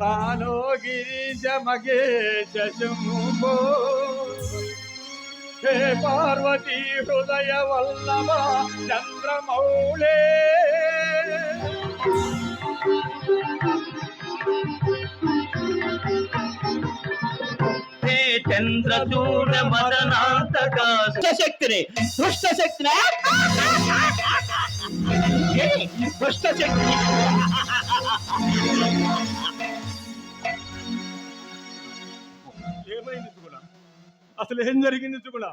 తానో గిరీశ మగేశ శంభో హే పార్వతీ హృదయ వల్లభ చంద్రమౌళే. హే చంద్రచూడ మదనాంతక శక్తిని దుష్ట శక్తిని దుష్ట శక్తి అసలు ఏం జరిగింది సుగుణ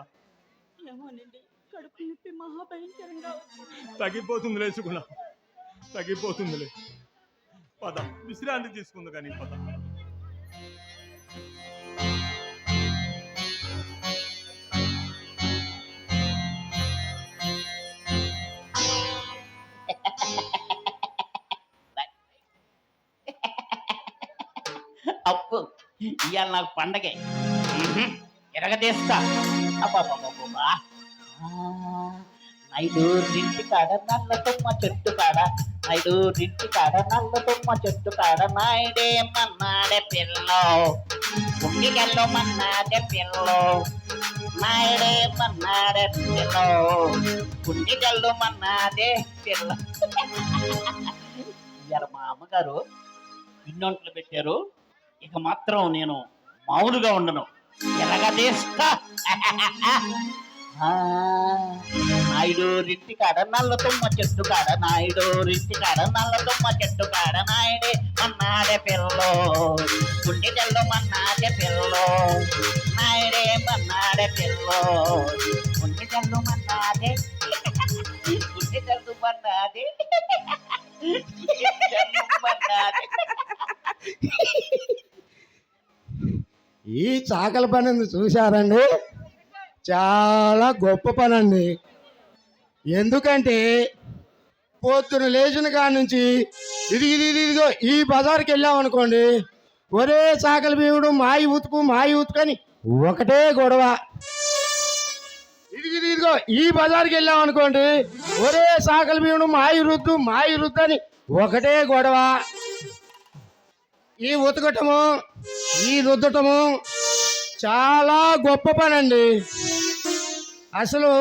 ఏమోనండి కడుపు నొప్పి మహాభయంకరంగా ఉంది. తగ్గిపోతుందిలే సుగుణ తగ్గిపోతుందిలే పద విశ్రాంతి తీసుకుంది కానీ పద అప్పు ఇవాళ నాకు పండగే. ఎరగదీస్తా అబ్బబ్బబ్బబ్బా. ఆ, కాడ నల్ల తుమ్మ చెట్టు కాడ నైడు నింటి కాడ నల్ల తుమ్మ చెట్టు కాడ నాయుడే మన్నాడే పిల్లో. గుండిగల్లో మన్నాడే పిల్లో. నాయుడే మన్నాడే పిల్లో. గుండిగల్లో మన్నాడే పిల్ల. ఇవాళ మా అమ్మగారు ఇన్నొంటలు పెట్టారు. ఇక మాత్రం నేను మామూలుగా ఉండను. ఎలాగదేస్తా. నాయుడు రింటి కాడ నల్ల తుమ్మ చెట్టు కాడ నాయుడు రింటి కాడ నల్ల తుమ్మ చెట్టు కాడ నాయుడే మన్నాడే పిల్లో. గుండెల్లో మన్నాడే పిల్లో. నాయుడే మన్నాడే పిల్లో. గుండెల్లో మన్నాడే గుండెల్లో మన్నాడే మన్నాడే ఈ చాకల పని చూశారండి? చాలా గొప్ప పని అండి ఎందుకంటే పొద్దున లేచిన కాడి నుంచి ఇది ఇది ఇది ఇదిగో ఈ బజార్కి వెళ్ళామనుకోండి ఒరే చాకలి భీముడు మాయి ఉతుకు మాయి ఉతుకని ఒకటే గొడవ. ఇది ఇది ఇదిగో ఈ బజార్కి వెళ్ళామనుకోండి ఒరే చాకలి భీముడు మాయి రుద్దు మాయి రుద్దు అని ఒకటే గొడవ. ఈ ఉతకటము ఈ రుద్దటము చాలా గొప్ప పని అండి అసలు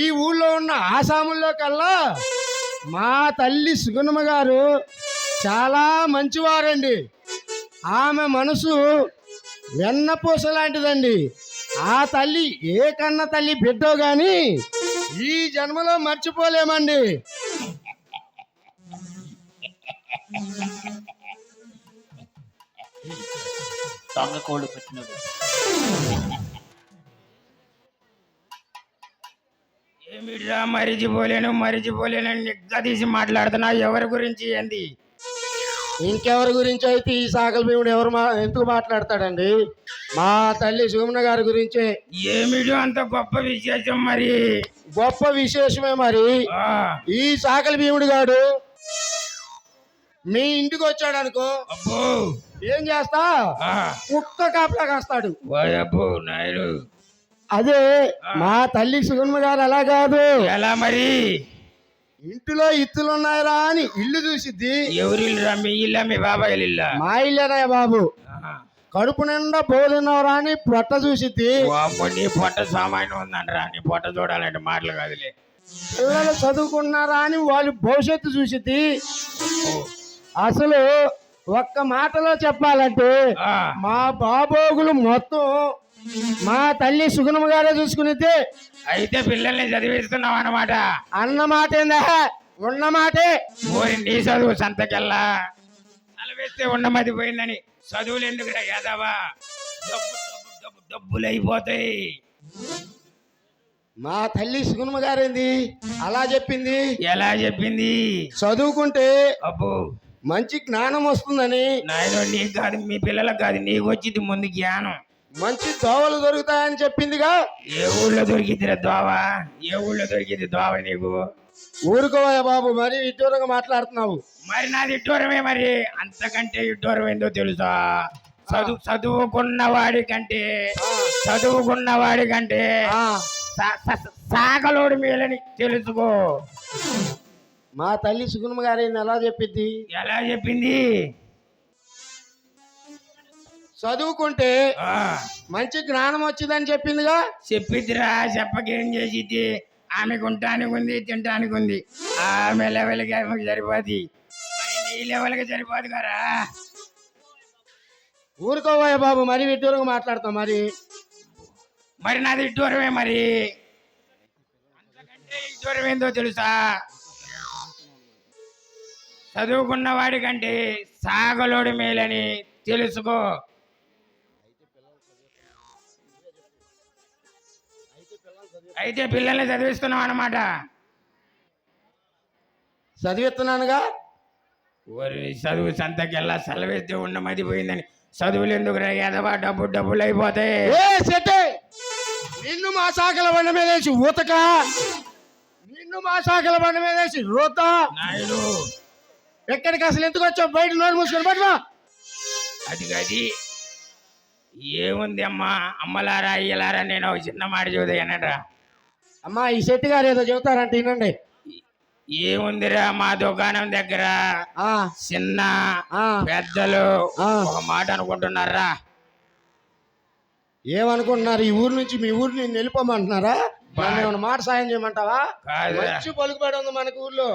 ఈ ఊళ్ళో ఉన్న ఆసాముల్లో కల్లా మా తల్లి సుగుణమ్మ గారు చాలా మంచివారండి. ఆమె మనసు వెన్నపూస లాంటిదండి. ఆ తల్లి ఏ కన్న తల్లి బిడ్డో కానీ ఈ జన్మలో మర్చిపోలేమండి. దొంగ కోళ్ళు పెట్టినాడు. ఏమిట్రా మరిచిపోలేను మరిచిపోలేను నిగ్గదీసి మాట్లాడుతున్నా. ఎవరి గురించి ఏంది? ఇంకెవరి గురించి అయితే ఈ సాగల భీముడు ఎవరు మా ఎందుకు మాట్లాడతాడండి? మా తల్లి సుగుణ గారి గురించే. ఏమిటో అంత గొప్ప విశేషం మరి? గొప్ప విశేషమే మరి. ఆ, ఈ సాకల భీముడు గాడు మీ ఇంటికి వచ్చాడు అనుకో అబ్బో. ఏం చేస్తా? కుక్క కాపలా కాస్తాడు. నాయుడు. అదే మా తల్లి సుగుణమ్మ గారు అలా కాదు. ఎలా మరి? ఇంటిలో ఇత్తులు ఉన్నాయరా అని ఇల్లు చూసిద్ది. ఎవరిల్లురా మీ ఇల్లా మీ బాబాయ్ ఇల్లా? మా ఇల్లేనయ్య బాబు. కడుపు నిండా పోలినవరా అని పొట్ట చూసిద్ది. నీ పొట్ట సామాన్యం ఉందంటరా నీ పొట్ట చూడాలంటే మాటలు కాదులే. పిల్లలు చదువుకున్నారా అని వాళ్ళు భవిష్యత్తు చూసిద్ది. అసలు ఒక్క మాటలో చెప్పాలంటే మా బాబోగులు మొత్తం మా తల్లి సుగుణమ్మ గారే చూసుకునేది అయితే పిల్లల్ని చదివిస్తున్నావు అన్నమాట. అన్న మాట ఏందా? ఉన్న మాటే. ఓరి నీ చదువు సంతకెళ్ళా తలవేస్తే ఉండమది పోయిందని చదువులు ఎందుకురా యాదవా? డబ్బు డబ్బు డబ్బులు అయిపోతాయి మా తల్లి సుగుణమ్మ గారేంది? అలా చెప్పింది? ఎలా చెప్పింది? చదువుకుంటే అబ్బో. మంచి జ్ఞానం వస్తుందని. నాయన నీకు కాదు మీ పిల్లలకు కాదు నీకు వచ్చింది ముందు జ్ఞానం. మంచి దోవలు దొరుకుతాయని చెప్పిందిగా? ఏ ఊళ్ళో దొరికిందిరా దోవ? ఏ ఊళ్ళో దొరికింది దోవ నీకు? ఊరుకోవయ్య బాబు మరి ఇటీవలగా మాట్లాడుతున్నావు. మరి నాది ఇడ్డూరమే మరి. అంతకంటే ఇడ్డూరం ఏందో తెలుసా? చదువు చదువుకున్న వాడి కంటే చదువుకున్న వాడి కంటే ఆ, సా- సా- సాగలోడు మేలని తెలుసుకో. మా తల్లి సుగుణమ్మ గారేంది ఎలా చెప్పిద్ది? ఎలా చెప్పింది? చదువుకుంటే మంచి జ్ఞానం వచ్చిందని చెప్పిందిగా? చెప్పిద్దిరా చెప్పకేం చేసిద్ది? ఆమెకు ఉండటానికి ఉంది తినటానికి ఉంది. ఆమె లెవెల్కి ఆమెకు సరిపోద్ది. మరి నీ లెవెల్కి సరిపోదు కదా. ఊరుకోవయ్య బాబు మరి విడ్డూరంగా మాట్లాడతాం మరి. మరి నాది ఇడ్డూరమే మరి. అంతకంటే ఇడ్డూరం ఏందో తెలుసా? చదువుకున్న వాడికంటే సాగలోడు మేలని తెలుసుకో. అయితే పిల్లల్ని చదివిస్తున్నాం అన్నమాట. చదివిస్తున్నానుగా? ఓరి చదువు సంతకెళ్ళా సెలవిస్తే ఉండమది పోయిందని. చదువులు ఎందుకు రా ఎదవా డబ్బు డబ్బులు అయిపోతాయి. నిన్ను మా శాఖల బండి మీద వేసి ఊతక! నిన్ను మా శాఖల బండి మీద వేసి రూత! నాయుడు ఎక్కడికి అసలు ఎందుకు వచ్చావు? బయట నోరు మూసుకొని పట్టుమా అది గది. ఏముంది అమ్మా అమ్మలారా అయ్యలారా నేను ఒక చిన్న మాట చూదయనరా అమ్మా ఈ శెట్టి గారు ఏదో చెబుతారంటే వినండి. ఏముందిరా మా దుకాణం దగ్గర? చిన్న ఆ, పెద్దలు. ఒక మాట అనుకుంటున్నారా? ఏమనుకుంటున్నారు? ఈ ఊరు నుంచి మీ ఊరిని వెళ్ళిపోమంటున్నారా? నన్ను మాట సాయం చేయమంటావా? మంచి పలుకుబడి ఉంది మనకు ఊర్లో?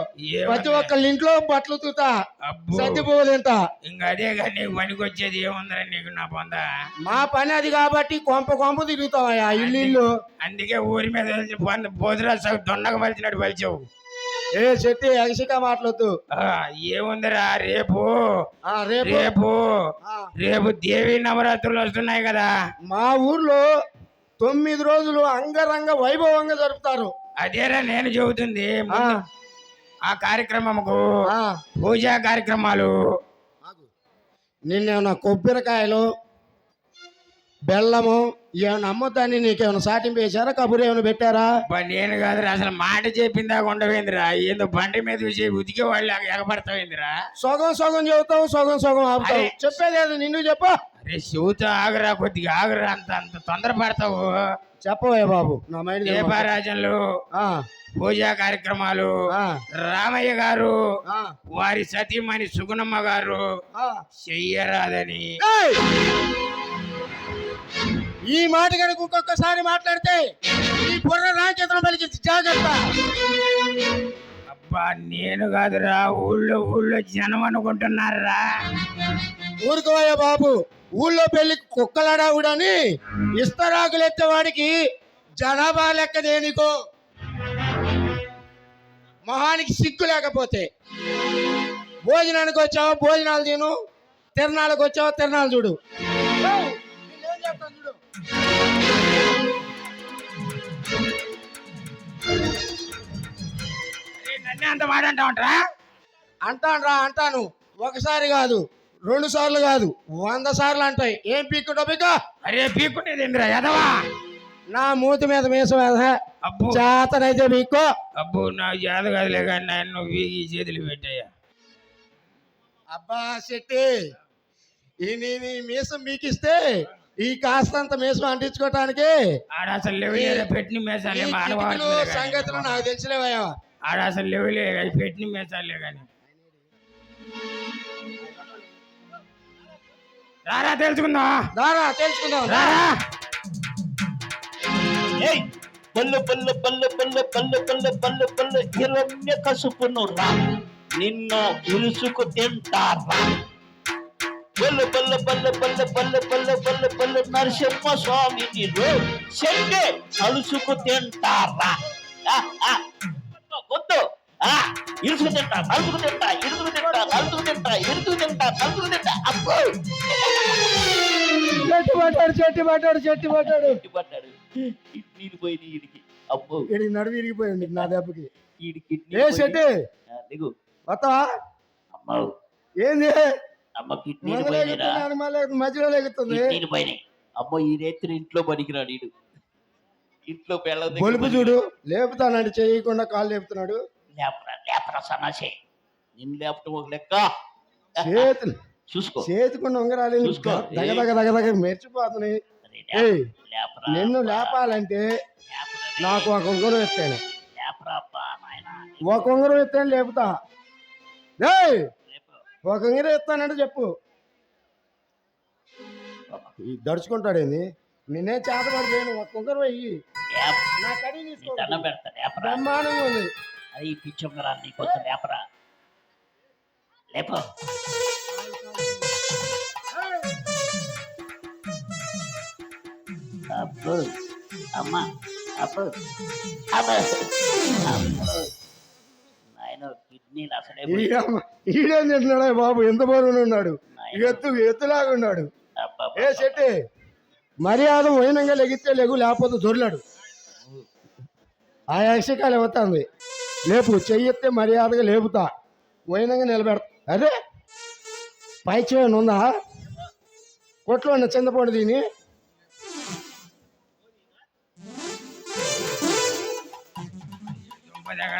ప్రతి ఒక్కళ్ళ ఇంట్లో బట్టలు తూతా అబ్బో. సర్ది పోలేంత ఇంకా అదే కానీ నీకు పనికి వచ్చేది ఏముందిరా నీకు నా పొంద? మా పని అది కాబట్టి కొంప కొంప తిరుగుతావయ్యా ఇల్లు ఇల్లు. అందుకే ఊరి మీద బోధరా దొండకు పలిచినట్టు పలిచావు. ఏ చెట్టి అగిసిక మాట్లాడద్దు. ఏముందిరా రేపు. రేపు. రేపు దేవి నవరాత్రులు వస్తున్నాయి కదా. మా ఊర్లో తొమ్మిది రోజులు అంగరంగ వైభవంగా జరుపుతారు. అదేరా నేను చెబుతుంది. ఆ, కార్యక్రమముకు. పూజా కార్యక్రమాలు. నిన్నేమన్నా కొబ్బరికాయలు బెల్లము ఏమైనా అమ్మొద్దని నీకేమైనా సాటింపు వేశారా? కబురు ఏమైనా పెట్టారా? నేను కాదురా అసలు మాట చెప్పిందా ఉండవేందిరా ఏందో బండి మీద చూసి ఉతికే వాళ్ళు ఎగబడతావేందిరా. సగం సగం చెబుతావు సగం సగం ఆపుతావు. చెప్పేది నిన్ను చెప్పు. అరే చెబుతా ఆగురా కొద్దిగా ఆగురా అంత అంత తొందర పడతావు చెప్పవే బాబు నా మైండ్. దీపారాజనలు ఆ, పూజా కార్యక్రమాలు ఆ, రామయ్య గారు ఆ, వారి సతీమణి సుగుణమ్మ గారు ఆ. చెయ్యరాదని! ఈ మాట కనుక ఇంకొకసారి మాట్లాడితే ఈ బుర్ర రాజేతనం పలికి జాగ్రత్త. అబ్బా నేను కాదురా ఊళ్ళో ఊళ్ళో జనం అనుకుంటున్నారా? ఊరుకోవయ్య బాబు. ఊళ్ళో పెళ్ళి కుక్కలాడావుడని ఇస్తరాకులు ఎత్తేవాడికి జనాభా లెక్క దేనికో? మొహానికి సిగ్గు లేకపోతే. భోజనానికి వచ్చావా? భోజనాలు తిను. తిరణాలకు వచ్చావా? తిరణాలు చూడు. అంత అంటావంటరా అంటాను. ఒకసారి కాదు రెండు సార్లు కాదు వంద సార్లు అంటాయి. ఏం పీక్కుంటా పీక అరే పీక్కునేది ఏందిరా ఎదవా? నా మూతి మీద మీసం వేసా అబ్బో. చేతనైతే పీక్కో. అబ్బో నా జాత కాదులే కానీ నన్ను వీగి చేతులు పెట్టాయా అబ్బా శెట్టి ఈ నీ నీ మీసం మీకిస్తే ఈ కాస్తంత మీసం అంటించుకోవటానికి ఆడ అసలు పెట్టిన ఈ సంగతులు నాకు తెలిసినవయ్యా ఆడ అసలు లేవులే అవి పెట్టిన మేసాలే కానీ రారా తెలుసుకుందా దారా తెలుసుకుందాం రారా ఏయ్ పల్లె పల్లె పల్లె పల్లె పల్లె పల్లె పల్లె పల్లె హిరణ్య కసుపును రా నిన్ను ఇరుసుకు తింటారా పల్లె పల్లె పల్లె పల్లె పల్లె పల్లె పల్లె పల్లె నరసింహ స్వామిని రో చెండే కలుసుకు తింటారా ఇరుసుకు తింటా కలుసుకు తింటా ఇరుసుకు తింటా కలుసుకు తింటా ఇరుసుకు తింటా కలుసుకు తింటా. అబ్బో! చెట్టు పట్టాడు చెట్టు పట్టాడు చెట్టు పట్టాడు పడ్డాడు. కిడ్నీలు పోయినాయి వీడికి అబ్బో! ఇడికి నడుము విరిగిపోయింది నా దెబ్బకి. వీడి కిడ్నీ ఏ చెట్టు? దిగు. వస్తావా అమ్మ! ఏంది? అమ్మ కిడ్నీలు మళ్ళీ మధ్యలో లెగుతుంది కిడ్నీలు పోయినాయి. అమ్మ ఈ రేత్రి ఇంట్లో పనికిరాడు వీడు ఇంట్లో దగ్గర బొలుపు చూడు లేపుతానండి చేయకుండా కాళ్ళు లేపుతున్నాడు. లేపరా లేపరా సన్నాసి. నిన్ను లేపటం ఒక లెక్క. చేతులు. చూసుకో. చేతికున్న ఉంగరాలు చూసుకో. దగదగ దగదగ మెరిచిపోతున్నాయి నిన్ను లేపాలంటే నాకు ఒక ఉంగరం ఎత్తాను. ఒక ఉంగరం ఎత్తాను లేపుతా. ఒక ఉంగరం ఎత్తానంటే చెప్పు. దడుచుకుంటాడేంది నేనే చేతపడి చేయను ఒక్క ఉంగరం అయ్యి నా కడిగి బ్రహ్మాండంగా ఉంది. అది ఈ పిచ్చి ఉంగరాలు నీకు వద్దు లేపరా. లేపో. అబ్బో అమ్మ అబ్బో అబ్బో అబ్బో. నాయన కిడ్నీలు అసలే పోయి- ఈడమ్మ, ఈడేం తింటున్నాడా బాబు? ఎంత బరువును ఉన్నాడు? ఎత్తు ఎత్తులాగా ఉన్నాడు. ఏ చెట్టే మర్యాద వైనంగా లెగిస్తే లేగు లేకపోతే దొర్లాడు. ఆ యక్షకాలు అవుతుంది లేపు చెయ్యెత్తే మర్యాదగా లేపుతా. వైనంగా నిలబెడతా. అదే పై చేయను ఉందా? కొట్లో ఉన్న చింతపండు దీని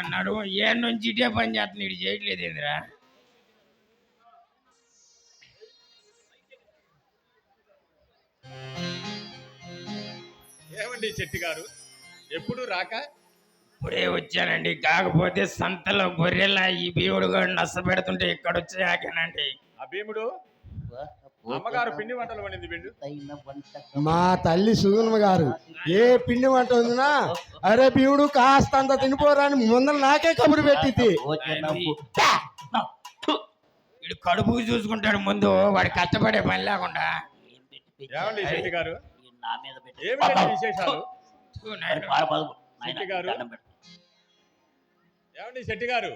అన్నాడు ఏ నుంచి ఇటే పని చేస్తున్నాడు? ఇటు చేయట్లేదు ఏందిరా ఏమండి చెట్టి గారు? ఎప్పుడు రాక? ఇప్పుడే వచ్చానండి. కాకపోతే సంతలో గొర్రెల ఈ భీముడు గారు నష్టపెడుతుంటే ఇక్కడ వచ్చాకనండి ఆ భీముడు? అమ్మగారు పిండి వంటలు వండింది బిండు అయిన వంట మా తల్లి సుగుణమ్మ గారు ఏ పిండి వంట ఉందినా అరే పీవుడు కాస్త అంత తినిపోరా అని ముందర నాకే కబురు పెట్టింది భోజనము. ఇడు కడుపు చూసుకుంటాడు ముందు వాడు కష్టపడే పని లేకుండా. పెట్టి ఏమండి నా మీద పెట్టి విశేషాలు? గారు. ఏమండి చెట్టి గారు?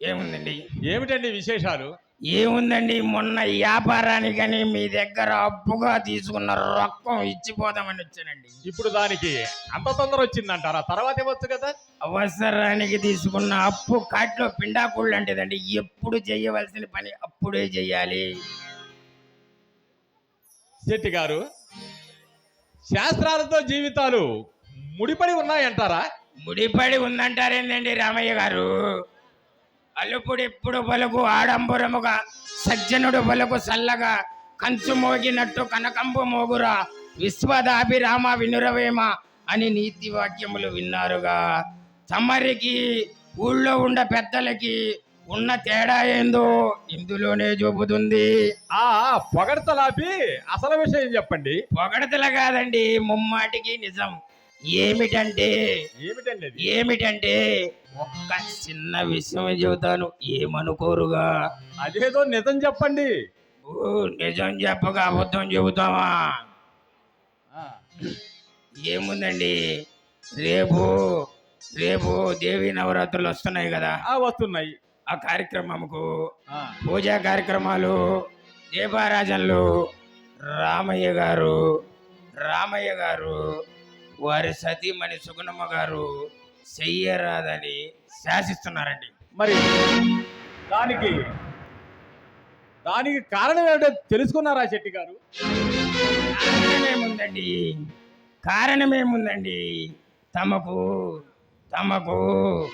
ఏముందండి? ఏమిటండి విశేషాలు? ఏముందండి? మొన్న వ్యాపారానికని మీ దగ్గర అప్పుగా తీసుకున్న రొక్కం ఇచ్చిపోదామని వచ్చానండి. ఇప్పుడు దానికి అంత తొందర వచ్చిందంటారా? తర్వాత ఇవ్వచ్చు కదా? అవసరానికి తీసుకున్న అప్పు కాట్లో పిండాకుళ్ళు లాంటిదండి ఎప్పుడు చేయవలసిన పని అప్పుడే చెయ్యాలి శెట్టి గారు శాస్త్రాలతో జీవితాలు ముడిపడి ఉన్నాయంటారా? ముడిపడి ఉందంటారేందండి రామయ్య గారు? అలుపుడు ఎప్పుడు పలుకు ఆడంబరముగా సజ్జనుడు పలుకు సల్లగా కంచు మోగినట్టు కనకంబు మోగురా విశ్వదాభిరామ వినురవేమ అని నీతి వాక్యములు విన్నారుగా. తమరికి ఊళ్ళో ఉండ పెద్దలకి ఉన్న తేడా ఏందో ఇందులోనే చూపుతుంది ఆ పొగడతలాపి అసలు విషయం చెప్పండి. పొగడతల కాదండి ముమ్మాటికి నిజం. ఏమిటంటే? ఏమిటంటే? ఒక్క చిన్న విషయం చెబుతాను ఏమనుకోరుగా? అదేదో నిజం చెప్పండి. ఓ నిజం చెప్పక అబద్ధం చెబుతావా? ఏముందండి? రేపు రేపు దేవి నవరాత్రులు వస్తున్నాయి కదా. వస్తున్నాయి. ఆ కార్యక్రమంకు పూజా కార్యక్రమాలు దీపారాజనలు రామయ్య గారు రామయ్య గారు వారి సతీమణి సుగుణమ్మ గారు చెయ్యరాదని శాసిస్తున్నారండి. మరి దానికి దానికి కారణం ఏమిటో తెలుసుకున్నారా శెట్టి గారు? కారణమేముందండి? కారణమేముందండి? తమకు తమకు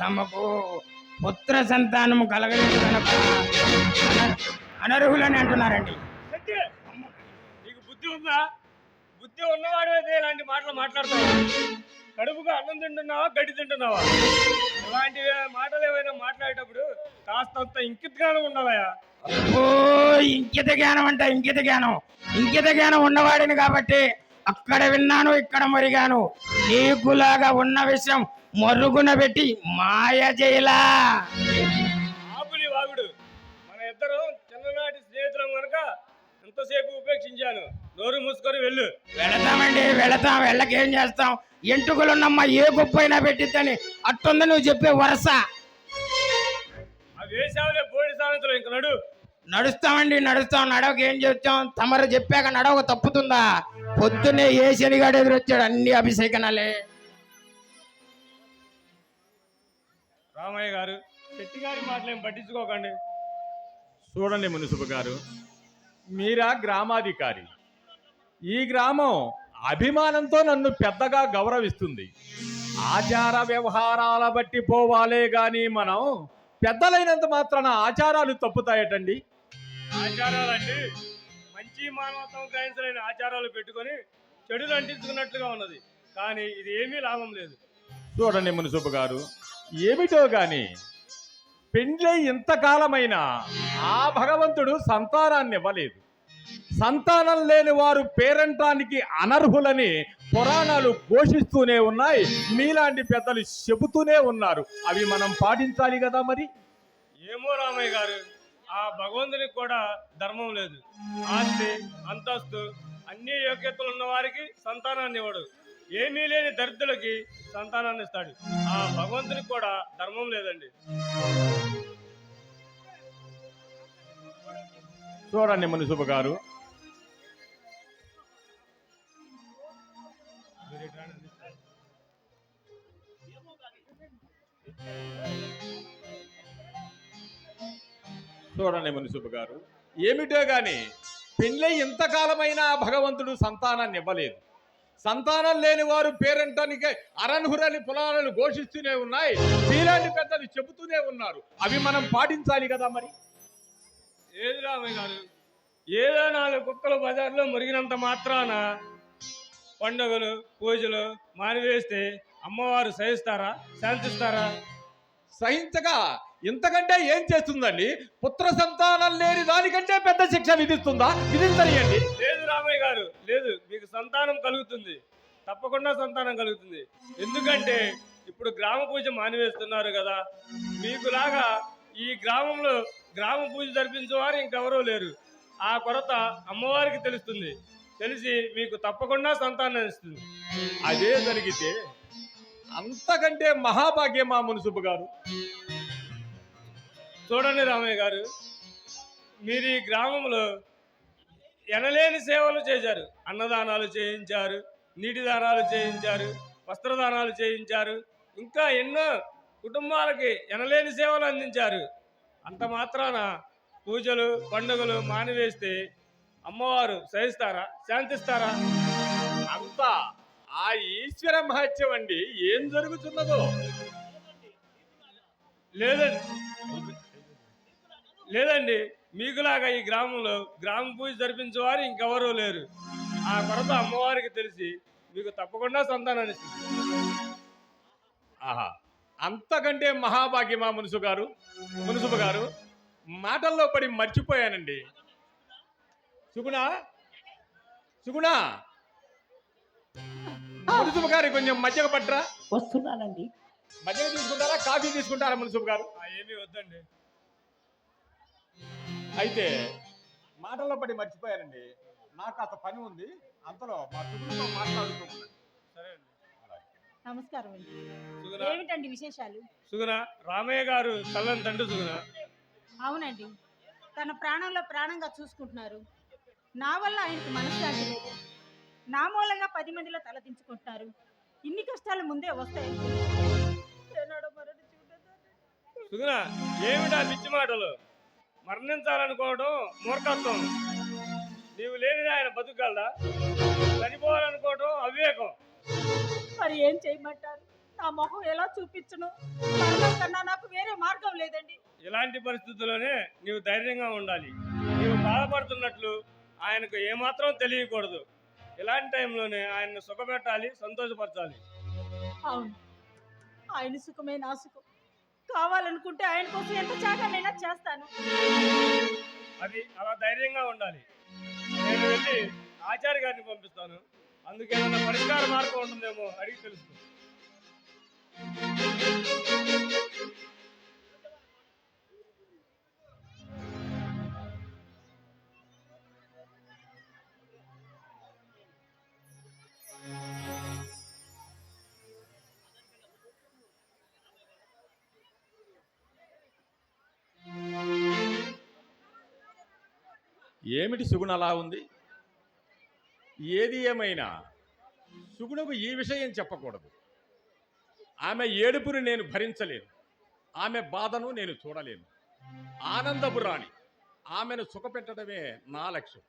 తమకు పుత్ర సంతానము కలగలేదు కనుక అన- అనర్హులని అంటున్నారండి. నీకు బుద్ధి ఉందా? బుద్ధి ఉన్నవాడు అయితే ఇలాంటి మాటలు మాట్లాడతావు. కడుపుగా అన్నం తింటున్నావా గడ్డి తింటున్నావా? ఇలాంటి మాటలు ఏమైనా మాట్లాడేటప్పుడు కాస్తంత ఇంకితగానే ఉండాలయా ఓ ఇంకిత జ్ఞానం అంట ఇంకిత జ్ఞానం. ఇంకిత జ్ఞానం ఉన్నవాడిని కాబట్టి అక్కడ విన్నాను ఇక్కడ మరిగాను. నీకులాగా ఉన్న విషయం మరుగున పెట్టి మాయ చేయలా. ఆపులి వాగుడు. మన ఇద్దరం చిన్ననాటి స్నేహితులం కనుక ఎంతసేపు ఉపేక్షించాను? నోరు మూసుకొని వెళ్ళు. వెళతామండి వెళతాం. వెళ్ళకేం చేస్తాం? ఎంటుకలున్నమ్మ ఏ గొప్పైనా పెట్టిద్దని. అట్టుంది నువ్వు చెప్పే వరస. ఆ వేసావులే బోడి సామెతలు. ఇంక నడు. నడుస్తామండి నడుస్తాం. నడవక ఏం చేస్తాం? తమరు చెప్పాక నడవక తప్పుతుందా? పొద్దున్నే ఏ శనిగాడు ఎదురొచ్చాడు? అన్ని అభిషేకనాలే. రామయ్య గారు శెట్టి గారి మాటలు పట్టించుకోకండి. చూడండి మునుసుపు గారు మీరా గ్రామాధికారి. ఈ గ్రామం అభిమానంతో నన్ను పెద్దగా గౌరవిస్తుంది. ఆచార వ్యవహారాల బట్టి పోవాలే గాని మనం పెద్దలైనంత మాత్రాన ఆచారాలు తప్పుతాయటండి. ఆచారాలండి. మంచి మానవత్వం గ్రహించలేని ఆచారాలు పెట్టుకొని చెడులు అంటించుకున్నట్లుగా ఉన్నది. కానీ ఇది ఏమీ లాభం లేదు. చూడండి మునుసుపు గారు ఏమిటో గాని పెండ్లై ఇంతకాలమైనా ఆ భగవంతుడు సంతానాన్ని ఇవ్వలేదు సంతానం లేని వారు పేరంటానికి అనర్హులని పురాణాలు ఘోషిస్తూనే ఉన్నాయి. మీలాంటి పెద్దలు చెబుతూనే ఉన్నారు. అవి మనం పాటించాలి కదా మరి? ఏమో రామయ్య గారు ఆ భగవంతునికి కూడా ధర్మం లేదు. ఆస్తి అంతస్తు అన్ని యోగ్యతలు ఉన్న వారికి సంతానాన్ని ఇవ్వడు. ఏమీ లేని దరిద్రులకి సంతానాన్ని ఇస్తాడు. ఆ భగవంతునికి కూడా ధర్మం లేదండి. చూడండి మునుసుబు గారు. చూడండి మునుసుబు గారు. ఏమిటో గాని పెళ్ళై ఇంతకాలమైనా భగవంతుడు సంతానాన్ని ఇవ్వలేదు. సంతానం లేని వారు పేరంటానికి అరన్హురని పులాలను ఘోషిస్తూనే ఉన్నాయి. మీలాంటి పెద్దలు చెబుతూనే ఉన్నారు. అవి మనం పాటించాలి కదా మరి? ఏది రామయ్య గారు? ఏదో నాలుగు కుక్కలు బజార్లో మురిగినంత మాత్రాన పండుగలు పూజలు మానివేస్తే అమ్మవారు సహిస్తారా శాంతిస్తారా? సహించగా ఇంతకంటే ఏం చేస్తుందండి? పుత్ర సంతానం లేని దానికంటే పెద్ద శిక్ష విధిస్తుందా? విధించనియండి. లేదు రామయ్య గారు లేదు. మీకు సంతానం కలుగుతుంది. తప్పకుండా సంతానం కలుగుతుంది. ఎందుకంటే ఇప్పుడు గ్రామ పూజ మానివేస్తున్నారు కదా. మీకులాగా ఈ గ్రామంలో గ్రామ పూజ జరిపించేవారు ఇంకెవరూ లేరు. ఆ కొరత అమ్మవారికి తెలుస్తుంది. తెలిసి మీకు తప్పకుండా సంతానం ఇస్తుంది అదే జరిగితే అంతకంటే మహాభాగ్యమా మున్సుబు గారు? చూడండి రామయ్య గారు మీరు ఈ గ్రామంలో ఎనలేని సేవలు చేశారు. అన్నదానాలు చేయించారు నీటి దానాలు చేయించారు వస్త్రదానాలు చేయించారు ఇంకా ఎన్నో కుటుంబాలకి ఎనలేని సేవలు అందించారు. అంత మాత్రాన పూజలు పండుగలు మానివేస్తే అమ్మవారు సహిస్తారా శాంతిస్తారా? అంతా ఆ ఈశ్వర మహత్యం అండి. ఏం జరుగుతున్నదో? లేదండి. లేదండి. మీకులాగా ఈ గ్రామంలో గ్రామ పూజ జరిపించేవారు ఇంకెవరూ లేరు. ఆ కొరత అమ్మవారికి తెలిసి మీకు తప్పకుండా సంతానాన్ని ఆహా. అంతకంటే మహాభాగ్యమా మునుసు గారు? మునుసుబు గారు మాటల్లో పడి మర్చిపోయానండి. సుగుణ? సుగుణ? మునుసుబు గారి కొంచెం మజ్జిగ పట్రా. వస్తున్నానండి. మజ్జిగ తీసుకుంటారా? కాఫీ తీసుకుంటారా మునుసుబు గారు? ఆ, ఏమీ వద్దండి. అయితే మాటల్లో పడి మర్చిపోయానండి. నాకు అంత పని ఉంది. అంతలో మా కుటుంబం మాట్లాడుతూ ఉన్నది. సరే అండి. నమస్కారం అండి. ఏమిటండి విశేషాలు? సుగుణ రామయ్య గారు చల్లని తండ్రి సుగుణ. అవునండి. తన ప్రాణంలో ప్రాణంగా చూసుకుంటున్నారు. నా వల్ల ఆయనకు మనశ్శాంతి లేదు. నా మూలంగా పది మందిలో తలదించుకుంటున్నారు ఇన్ని కష్టాలు ముందే వస్తాయి. సుగుణ ఏమిటా పిచ్చి మాటలు? మరణించాలనుకోవడం మూర్ఖత్వం. నీవు లేనిది ఆయన బతుకగలడా? చనిపోవాలనుకోవడం అవివేకం. మరి ఏం చేయమంటారు? నా మొహం ఎలా చూపించను? మరణం కన్నా నాకు వేరే మార్గం లేదండి. ఇలాంటి పరిస్థితుల్లోనే నీవు ధైర్యంగా ఉండాలి. నీవు బాధపడుతున్నట్లు ఆయనకు ఏమాత్రం తెలియకూడదు. ఇలాంటి టైంలోనే ఆయన్ని సుఖపెట్టాలి సంతోషపరచాలి. అవును. ఆయన సుఖమే నా సుఖం. కావాలనుకుంటే ఆయన కోసం ఎంత త్యాగానైనా చేస్తాను. అది అలా ధైర్యంగా ఉండాలి. నేను వెళ్ళి ఆచార్య గారిని పంపిస్తాను. అందుకేమైనా పరిష్కార మార్గం ఉంటుందేమో అడిగి తెలుసుకో. ఏమిటి సుగుణ అలా ఉంది? ఏది ఏమైనా సుగుణకు ఈ విషయం చెప్పకూడదు. ఆమె ఏడుపుని నేను భరించలేను. ఆమె బాధను నేను చూడలేను. ఆనందపు రాణి ఆమెను సుఖపెట్టడమే నా లక్ష్యం.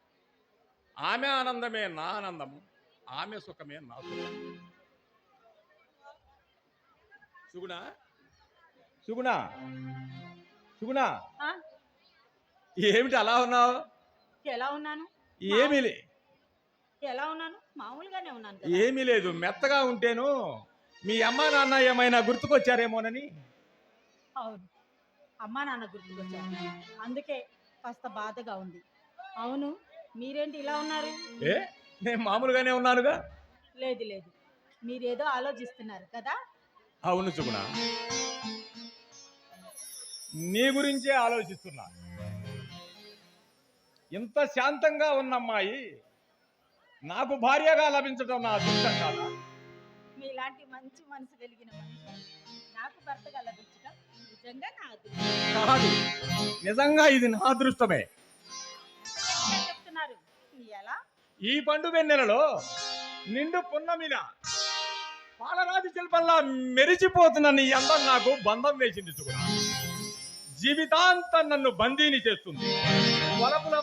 ఆమె ఆనందమే నా ఆనందము ఆమె సుఖమే నా సుఖం. సుగుణ? సుగుణ? సుగుణ? ఏమిటి అలా ఉన్నావు? ఎలా ఉన్నాను? ఏమీ లే ఎలా ఉన్నాను? మామూలుగానే ఉన్నాను. ఏమీ లేదు. మెత్తగా ఉంటేను మీ అమ్మా నాన్న ఏమైనా గుర్తుకొచ్చారేమోనని? అవును. అమ్మా నాన్న గుర్తుకొచ్చారు. అందుకే కాస్త బాధగా ఉంది. అవును మీరేంటి ఇలా ఉన్నారు? ఏ? నేను మామూలుగానే ఉన్నానుగా? లేదు లేదు. మీరేదో ఆలోచిస్తున్నారు కదా? అవును సుగుణ. నీ గురించే ఆలోచిస్తున్నా. ఇంత శాంతంగా ఉన్న అమ్మాయి నాకు భార్యగా లభించడం నా అదృష్టం కాదా? మీలాంటి మంచి మనసు కలిగిన మనిషి నాకు భర్తగా లభించడం నిజంగా నా అదృష్టం. కాదు. నిజంగా ఇది నా అదృష్టమే. చెప్తున్నారు? ఎలా? ఈ పండు వెన్నెలలో నిండు పున్నమిన పాలరాతి శిల్పంలా మెరిచిపోతున్న నీ అందం నాకు బంధం వేసింది చూడ. జీవితాంతం నన్ను బందీని చేస్తుంది. వలపుల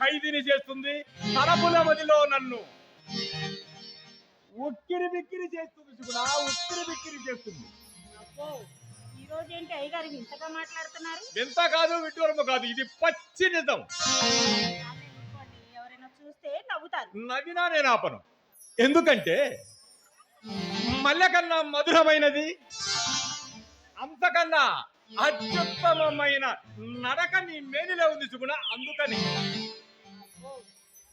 ఖైదీని చేస్తుంది తలపుల మదిలో నన్ను. ఉక్కిరి బిక్కిరి చేస్తుంది చూడ ఉక్కిరి బిక్కిరి చేస్తుంది. అబ్బో ఈ రోజు ఏంటి అయ్యగారు ఇంతగా మాట్లాడుతున్నారు? ఎంత కాదు విడ్డూరము కాదు ఇది పచ్చి నిజం. ఎవరైనా చూస్తే నవ్వుతారు. నవ్వినా నేను ఆపను. ఎందుకంటే మల్లె కన్నా మధురమైనది అంతకన్నా అత్యుత్తమమైన నడక నీ మేనిలో ఉంది సుగుణ అందుకని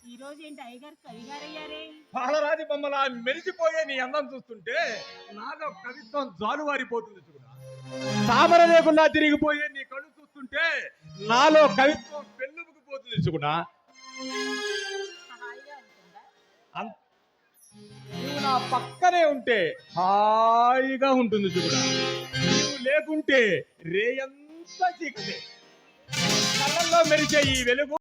ఈ రోజు ఏంటి అయ్యగారు కవిగారయ్యారే? పాలరాతి బొమ్మలా మెరిసిపోయే నీ అందం చూస్తుంటే నాలో కవిత్వం జాలువారిపోతుంది సుగుణ తామర లేకుండా తిరిగిపోయే నీ కళ్ళు చూస్తుంటే నాలో కవిత్వం పెళ్ళుకుపోతుంది సుగుణ హాయిగా నువ్వు నా పక్కనే ఉంటే హాయిగా ఉంటుంది చూడా. నువ్వు లేకుంటే రేయంతా చీకటే. కళ్ళల్లో మెరిచే ఈ వెలుగు